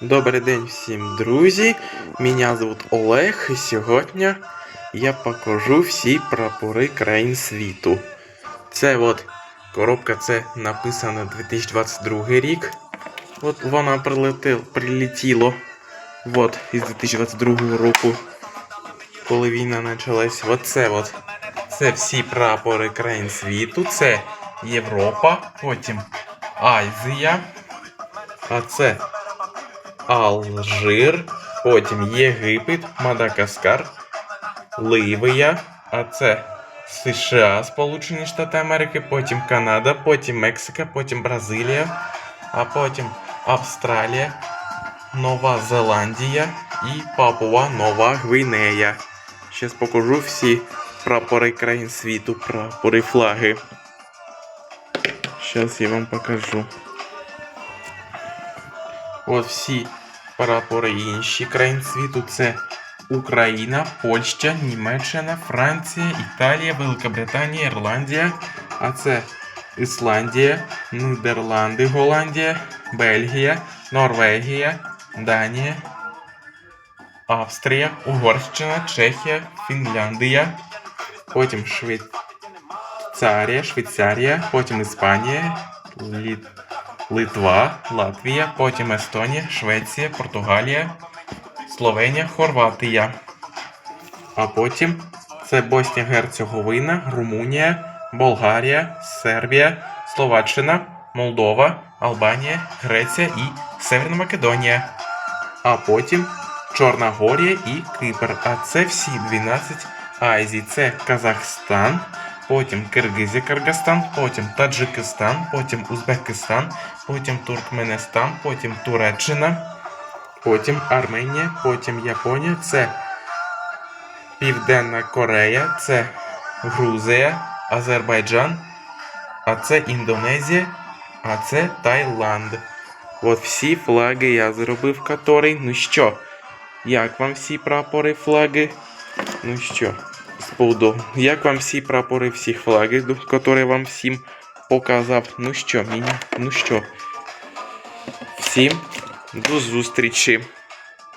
Добрий день всім, друзі. Мене звуть Олег, і сьогодні я покажу всі прапори країн світу. Це от коробка, це написано 2022 рік. От вона прилетел, прилетіло от, із 2022 року, коли війна почалась. Оце от. Це всі прапори країн світу. Це Європа, потім Азія. А це Алжир, потім Єгипет, Мадагаскар, Ливія, а це США, Сполучені Штати Америки, потім Канада, потім Мексика, потім Бразилія, а потім Австралія, Нова Зеландія і Папуа Нова Гвінея. Зараз покажу всі прапори країн світу, прапори флаги. Зараз я вам покажу. От всі прапори інші країн світу це Україна, Польща, Німеччина, Франція, Італія, Великобританія, Ірландія, а це Ісландія, Нідерланди, Голландія, Бельгія, Норвегія, Данія, Австрія, Угорщина, Чехія, Фінляндія, потім Швейцарія, Швейцарія, потім Іспанія, Літ... Литва, Латвія, потім Естонія, Швеція, Португалія, Словенія, Хорватія. А потім це Боснія Герцеговина, Румунія, Болгарія, Сербія, Словаччина, Молдова, Албанія, Греція і Северна Македонія. А потім Чорногорія і Кипр. А це всі 12 Азій. Це Казахстан, потім Киргизія, Киргизстан, потім Таджикистан, потім Узбекистан, потім Туркменистан, потім Туреччина, потім Арменія, потім Японія, це Південна Корея, це Грузія, Азербайджан, а це Індонезія, а це Таїланд. От всі флаги я зробив который. Ну що, як вам всі прапори флаги? Ну що, споду, як вам всі прапори всіх флаги, які вам всім показав? Ну що, мені, ну що, всім до зустрічі.